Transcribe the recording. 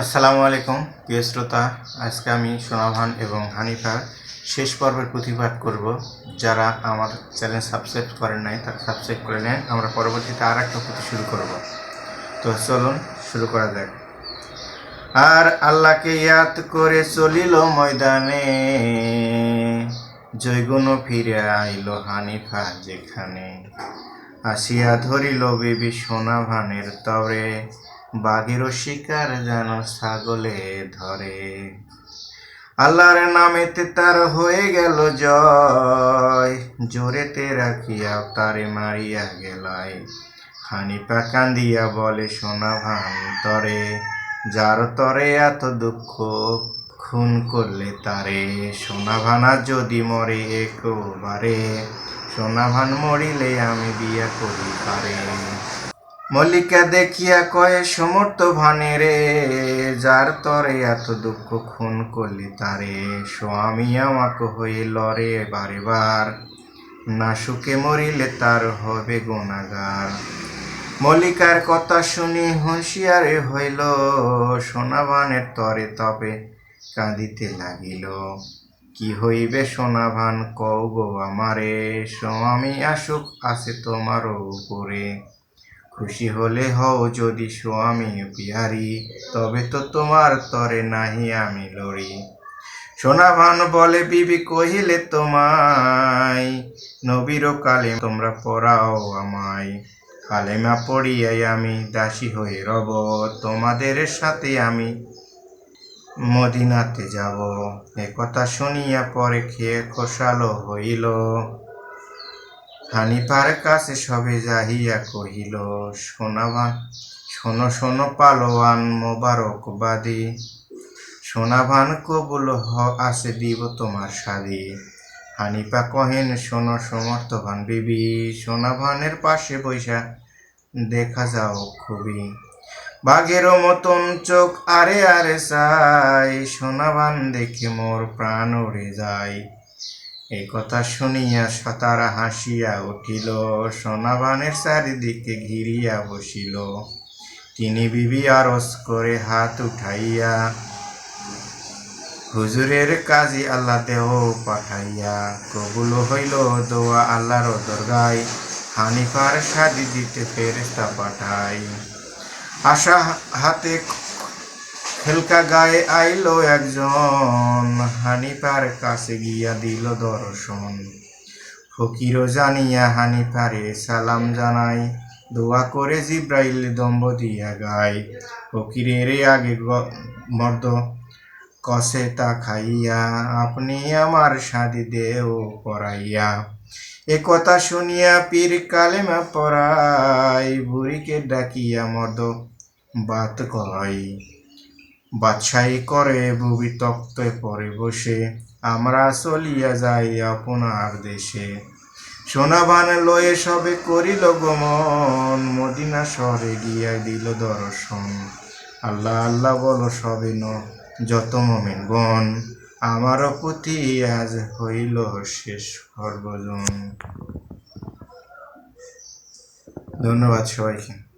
আসসালামু আলাইকুম, প্রিয় শ্রোতা। আজকে আমি সোনাভান এবং হানিফার শেষ পর্বের প্রতিবাদ করব। যারা আমার চ্যানেল সাবস্ক্রাইব করেন নাই, তারা সাবস্ক্রাইব করে নেন। আমরা পরবর্তীতে আর একটা প্রতি শুরু করব। তো চলুন, শুরু করা যাক। আর আল্লাহকে ইয়াদ করে চলিল ময়দানে, জয়গুণ ফিরে আইল হানিফা যেখানে। আসিয়া ধরিল বেবি সোনাভানের তরে। বাঘেরও শিকার যেন ছাগলে ধরে। আল্লাহর নামেতে তার হয়ে গেল জয়। জোরেতে রাখিয়া তারে মারিয়া গেলায়। হানিপা কান্দিয়া বলে সোনা ভান তরে, যার তরে এত দুঃখ, খুন করলে তারে। সোনা ভানা যদি মরে একবারে সোনা ভান, মরিলে আমি বিয়া করি পারে মল্লিকা দেখিয়া কয়ে সমর্থ ভানে রে, যার তরে এত দুঃখ খুন করলি তারে স্বামী আমাকে হয়ে লড়ে বারে বার। না সুখে মরিলে তার হবে গোনাগার মল্লিকার কথা শুনি হুঁশিয়ারে হইল সোনাভানের তরে তবে কাঁদিতে লাগিল। কি হইবে সোনাভান কও গো আমারে স্বামী আসুক আছে তোমারও উপরে। খুশি হলে হও যদি স্বামী বিহারি, তবে তো তোমার তরে নাহি আমি লড়ি। সোনাভান বলে, বিবি কহিলে তোমায়, নবীর কালে তোমরা পড়াও আমায়। কালেমা পড়িয়াই আমি দাসী হয়ে রব, তোমাদের সাথে আমি মদিনাতে যাব। এ কথা শুনিয়া পরে খেয়ে খোসালো হইল। হানিফার কাছে সবে যাহিয়া কহিল সোনাভান শোনো শোনো পালোয়ান মোবারকবাদী সোনাভান কবুল হ আসে দিব তোমার সাদি। হানিফা কহেন, শোনো সমর্থবান বিবি সোনাভানের পাশে বৈশা দেখা যাও খুবই বাঘেরও মতন চোখ আরে আরে চাই সোনাভান দেখে মোর প্রাণ উড়ে যায়। এই কথা শুনিয়া সতারা হাসিয়া উঠিল, সোনাবানের চারিদিকে ঘিরিয়া বসিল। তিনি বিবি আরস করে হাত উঠাইয়া হুজুরের কাজী আল্লাহ দেহ পাঠাইয়া কবুল হইল দোয়া আল্লাহর দরগায়। হানিফার শাদি দিতে ফেরেস্তা পাঠাই আশা হাতে খেলকা গায়ে আইলো একজন হানিফার কাছে গিয়া দিল দর্শন। ফকিরও জানিয়া হানিফারে সালাম জানাই, দোয়া করে জিব্রাইল দম্বদিয়া গায়। ফকিরের আগে মর্দ কষে তা খাইয়া আপনি আমার সাদি দেও পড়াইয়া এ কথা শুনিয়া পীর কালেমা পড়াই বুড়িকে ডাকিয়া মর্দ, বাত কয়। বাদশাহী করে তক্তে পরে বসে, আমরা চলিয়া যাই আপনার দেশে। সোনাভান লয়ে সবে করিল গমন, মদিনা শহরে গিয়া দিল দর্শন। আল্লাহ আল্লাহ বলো সবে ন, যত মমিন গণ আমারও প্রতি আজ হইল শেষ সর্বজন ধন্যবাদ সবাইকে।